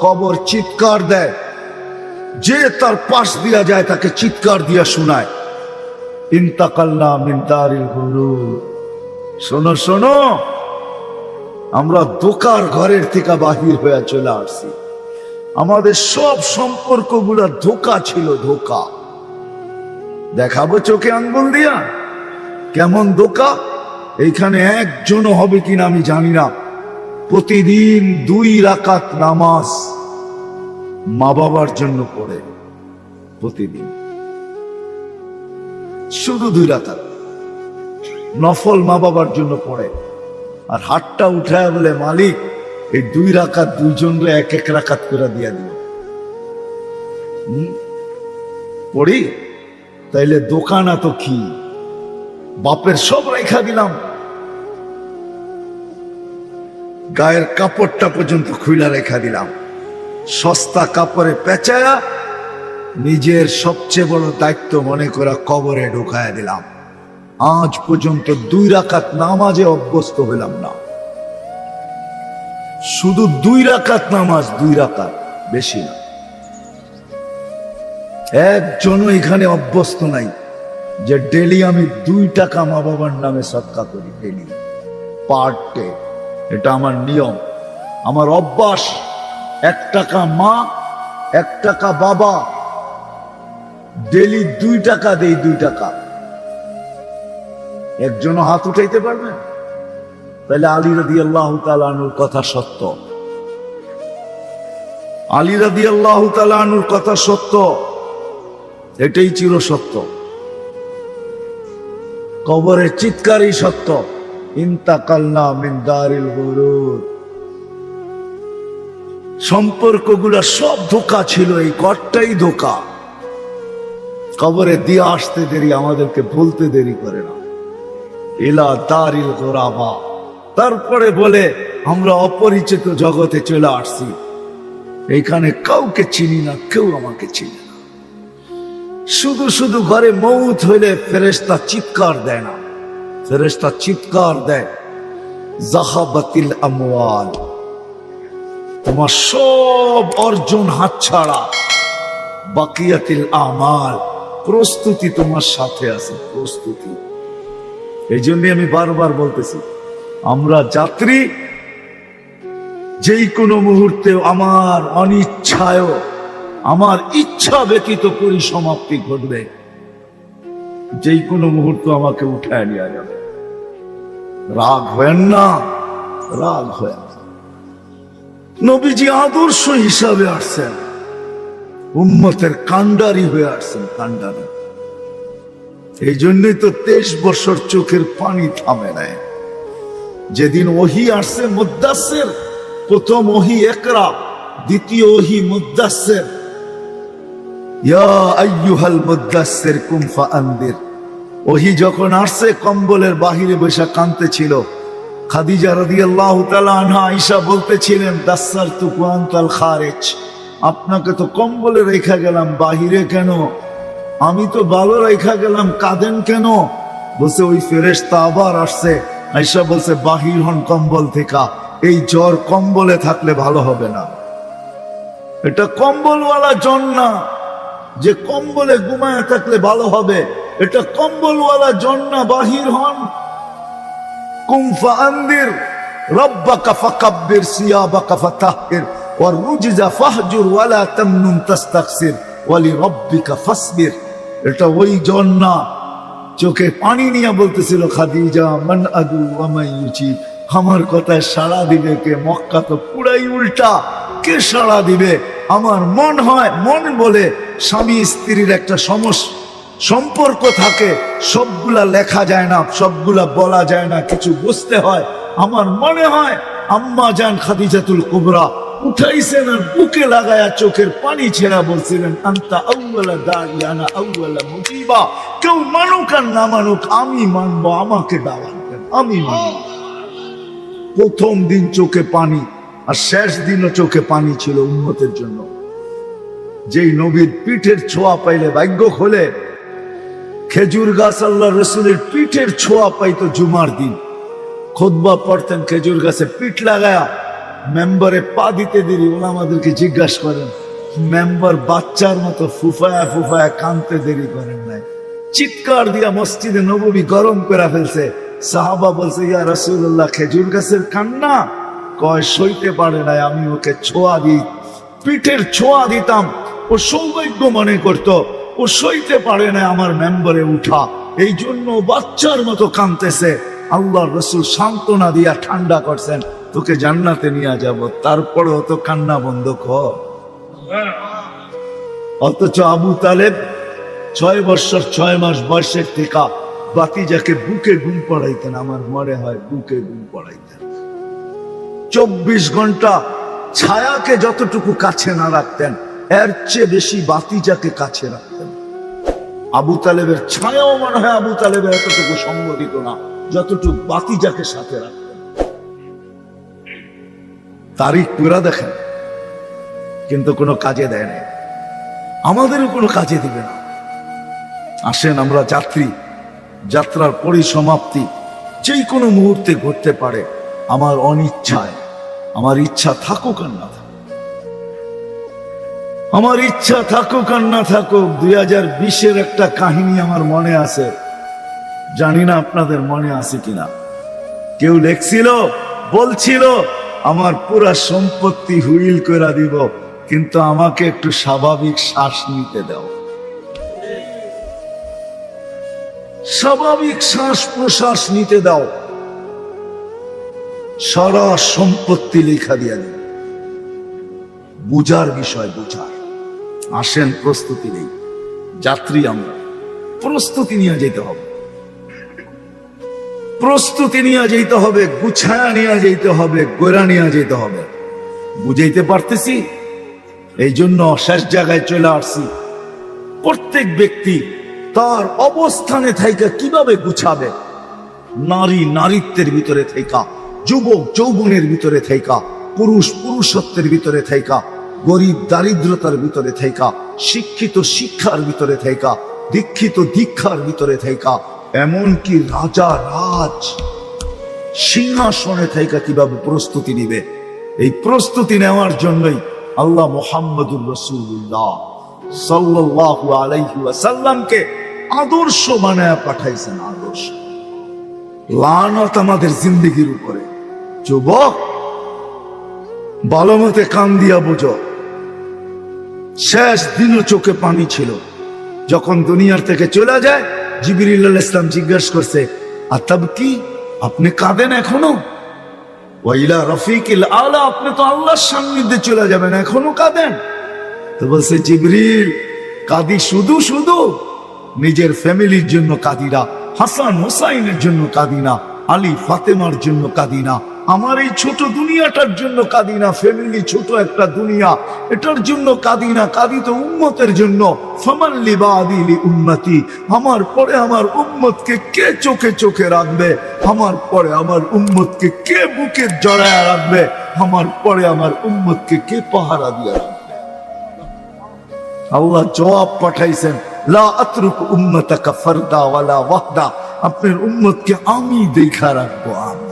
কবর চিৎকার দেয়। যে তার পাশ দিয়া যায় তাকে চিৎকার দিয়া শোনায়। ইন্তাকাল্লা মিন্তারিল গুরু শোনো শোনো, আমরা দোকার ঘরের থেকে বাহির হয়ে চলে আসছি। আমাদের সব সম্পর্কগুলো ধোকা ছিল ধোকা। দেখাবো চোখে আঙ্গুল দিয়া? কেমন ধোকা? এইখানে একজনও হবে কিনা আমি জানি না। প্রতিদিন দুই রাকাত নামাজ মা বাবার জন্য পড়ে প্রতিদিন। শুধু দুই রাকাত। নফল মা বাবার জন্য পড়ে। আর হাতটা উঠায় বলে, মালিক, এই দুই রাকাত দুইজনরে এক এক রাকাত করে দিয়া দিও? পড়ি? তাইলে দোকান এত কি? বাপের সব রেখা দিলাম। গায়ের কাপড়টা পর্যন্ত খুইলা রেখা দিলাম। সস্তা কাপড়ে পেঁচায়া নিজের সবচেয়ে বড় দায়িত্ব মনে করা কবরে ঢুকায়া দিলাম। আজ পর্যন্ত দুই রাকাত নামাজে অভ্যস্ত হইলাম না। শুধু দুই রাকাত নামাজ, দুই রাকাত, বেশি না। একজনও এখানে অভ্যস্ত নাই যে ডেলি আমি দুই টাকা মা বাবার নামে সৎকা করি, ডেলি, পার ডে। এটা আমার নিয়ম। আমার অভ্যাস, এক টাকা মা, এক টাকা বাবা। ডেলি দুই টাকা দেই দুই টাকা। একজনও হাত উঠাইতে পারবেন তাহলে আলী রাদি আল্লাহ তালানুর কথা সত্য। আলী রাদি আল্লাহ তালানুর কথা সত্য। এটাই চির সত্য কবরের চিৎকারই সত্য। ইন্তাকাল্লা মিন দারিল গুরুর সম্পর্কগুলো সব ধোকা ছিল, এই কটটাই ধোকা। কবরে দিয়ে আসতে দেরি, আমাদেরকে বলতে দেরি করে না। এলা দারিল গোরাবা। তারপরে বলে, আমরা অপরিচিত জগতে চলে আসছি। এইখানে কাউকে চিনি না, কেউ আমাকে চিনি না। শুধু শুধু ঘরে মৌত হইলে ফেরেস্তা চিৎকার দেয় না। ফেরেস্তা চিৎকার দেয়, জাহাবাতিল আমওয়াল, তোমার সব অর্জন হাতছাড়া, বাকিয়াতিল আমাল, প্রস্তুতি তোমার সাথে আছে, প্রস্তুতি। এই জন্য আমি বারবার বলতেছি, আমরা যাত্রী, যেই কোনো মুহূর্তে আমার অনিচ্ছায়, আমার ইচ্ছা ব্যতীত পরিসমাপ্তি ঘটবে, যেই কোনো মুহূর্ত আমাকে উঠায় নেওয়া যাবে। রাগ হয়েন না, রাগ হয়ে নবীজি আদর্শ হিসাবে আসছেন। উম্মতের কান্ডারি হয়ে আসছেন কান্ডারি এই জন্যই তো তেইশ বছর চোখের পানি থামে নাই। যেদিন ওহি আসছে মুদাসের প্রথম ওহি একরা, দ্বিতীয় ওহি মুদাসের ইয়া আইয়ুহাল মুদাসসির কুম ফাআনদির। ওহি যখন আসছে, কম্বলের বাহিরে বসে কাঁদতে ছিল খাদিজা রাদিয়াল্লাহু তাআলা আনহা আয়েশা বলতেছিলেন, দাসসার তু কুয়ান্তাল খারিজ। আপনাকে তো কম্বলে রেখা গেলাম, বাহিরে কেন? আমি তো ভালো রেখা গেলাম, কাঁদেন কেন? বলছে, ওই ফেরেশতা আবার আসছে। আয়েশা বলছে, বাহির হন কম্বল থেকে। এই জ্বর কম্বলে থাকলে ভালো হবে না। এটা কম্বলওয়ালা জন না। যে কম্বলে ঘুমায় থাকলে ভালো হবে। এটা কম্বলওয়ালা জন না বাহির হন। কুমফা আন্দির রব্বাকা ফাকাব্বির, সিয়াবাকা ফাতাহহির ওয়ার রুজজা ফাহজুর ওয়ালা তামনুন তাস্তাকসির ওয়ালি রব্বিকা ফাসবির। এটা ওই জন না চোখে পানি নিয়ে বলতেছিল, খাদিজা, মান আদু আমাই উচিত আমার কথায় সাড়া দিবে কে? মক্কা তো পুরাই উল্টা। কে সাড়া দিবে? আমার মন হয়, মন বলে স্বামী স্ত্রীর একটা সমস্যা সম্পর্ক থাকে, সবগুলা লেখা যায় না, সবগুলা বলা যায় না, কিছু বুঝতে হয়। আমার মনে হয় আম্মা জান খাদিজাতুল কুবরা উঠাইছেন আর বুকে লাগায়া চোখের পানি ছেড়া বলছিলেন, আন্তা আউ্বালা দাঁড়িয়ানা আউ্বালা মুজিবা। কেউ মানুক আর না মানুক, আমি মানবো, আমাকে দাওয়ান দেন, আমি মানব। প্রথম দিন চোখে পানি আর শেষ দিনও চোখে পানি ছিল উন্নতের জন্য। যেই নবীর পিঠের ছোঁয়া পাইলে ভাগ্য খোলে খেজুর গাছ আল্লাহ রসুলের পিঠের ছোঁয়া পাইতো জুমার দিন। খোদবা পড়তেন খেজুর গাছে পিঠ লাগায়া, মেম্বারে পা দিতে দেরি ওরা আমাদেরকে জিজ্ঞাসা করেন, মেম্বার বাচ্চার মতো ফুফায়া ফুফায়া কানতে দেরি করেন নাই। চিৎকার দিয়া মসজিদে নবী গরম করে ফেলছে। সাহাবা বলছে, ইয়া রসুল্লাহ খেজুর গাছের কান্না? কয়, সইতে পারে নাই, আমি ওকে ছোঁয়া দিই, পিঠের ছোঁয়া দিতাম। ও সৌভাগ্য মনে করত ও সইতে পারে না আমার মেম্বারে উঠা। এই জন্য বাচ্চার মতো কানতেছে আল্লাহ রসুল সান্ত্বনা দিয়া ঠান্ডা করছেন, তোকে জান্নাতে নিয়ে যাব, তারপরেও তো কান্না বন্ধ কর। অথচ আবু তালেব ছয় বছর, ছয় মাস বয়সের থেকে বাতিজাকে বুকে ঘুম পড়াইতেন, আমার মনে হয় বুকে ঘুম পড়াইতেন। চব্বিশ ঘণ্টা ছায়াকে যতটুকু কাছে না রাখতেন, এর চেয়ে বেশি বাতিজাকে কাছে রাখতেন। আবু তালেবের ছায়াও মনে হয় আবু তালেবের এতটুকু সম্বোধিত না, যতটুকু বাতিজাকে সাথে রাখতেন তারিখ পুরা দেখেন, কিন্তু কোনো কাজে দেয় না আমাদেরও কোনো কাজে দিবে না। আসেন আমরা যাত্রী, যাত্রার পরিসমাপ্তি যেই কোনো মুহূর্তে ঘটতে পারে, আমার অনিচ্ছায়, আমার ইচ্ছা থাকুক আর না আমার ইচ্ছা থাকুক আর না থাকুক, দুই হাজার বিশের একটা কাহিনী আমার মনে আছে। জানি না আপনাদের মনে আছে কিনা। কেউ লেখছিল, বলছিল, আমার পুরা সম্পত্তি হুইল করে দিব, কিন্তু আমাকে একটু স্বাভাবিক শ্বাস নিতে দাও। স্বাভাবিক শ্বাস প্রশ্বাস নিতে দাও। সারা সম্পত্তি লেখা দিয়ে দিন। বুঝার বিষয় বুঝার। আসেন, প্রস্তুতি নেই। যাত্রী আমরা। প্রস্তুতি নিয়ে যেতে হবে। প্রস্তুতি নিয়ে যেতে হবে গুছায়া নিয়ে যেতে হবে গোড়া নিয়ে যেতে হবে। বুঝাইতে পারতেছি? এই জন্য শেষ জায়গায় চলে আসছি। প্রত্যেক ব্যক্তি তার অবস্থানে থাইকা কীভাবে গুছাবে? নারী নারীত্বের ভিতরে থাইকা, যুবক যৌবনের ভিতরে থাইকা, পুরুষ পুরুষত্বের ভিতরে থাইকা গরিব দারিদ্রতার ভিতরে থেকা শিক্ষিত শিক্ষার ভিতরে থাইকা, দীক্ষিত দীক্ষার ভিতরে থাইকা, এমনকি রাজা রাজ সিংহাসনে থাইকা কীভাবে প্রস্তুতি নিবে? এই প্রস্তুতি নেওয়ার জন্যই আল্লাহ মোহাম্মদুর রসুল্লাহ সাল্লাল্লাহু আলাইহি ওয়াসাল্লামকে আদর্শ বানায় পাঠাইছেন, আদর্শ। লানত আমাদের জিন্দগির উপরে। যুবক, ভালো মতে কান দিয়া বুঝো। শেষ দিনও চোখে পানি ছিল। যখন দুনিয়ার থেকে চলে যায় জিবির ইসলাম জিজ্ঞাসা করছে আর তব কি? আপনি কাঁদেন এখনও? ওয়াইলা রফিকিল আলা, আপনি তো আল্লাহর সান্নিধ্যে চলে যাবেন, এখনও কাঁদেন? তো বলছে, জিবরিল, কাঁদি শুধু শুধু। নিজের ফ্যামিলির জন্য কাঁদিনা হাসান হোসাইনের জন্য কাঁদি না, আলী ফাতেমার জন্য কাঁদি না আমার এই ছোট দুনিয়াটার জন্য কাঁদি না ফ্যামিলি ছোট একটা দুনিয়া, এটার জন্য কাঁদি না কাঁদি তো উম্মতের জন্য। ফমাল্লি বা আদিলি উন্নতি আমার পরে আমার উম্মতকে কে চোখে চোখে রাখবে? আমার পরে আমার উম্মতকে কে বুকে জড়ায় রাখবে? আমার পরে আমার উম্মতকে কে পাহারা দিয়ে রাখবে? আল্লাহ জবাব পাঠাইছেন, লা আতরুক উম্মতাকা ফারদা ওয়ালা আপনার উম্মতকে আমি দেখা রাখব আমি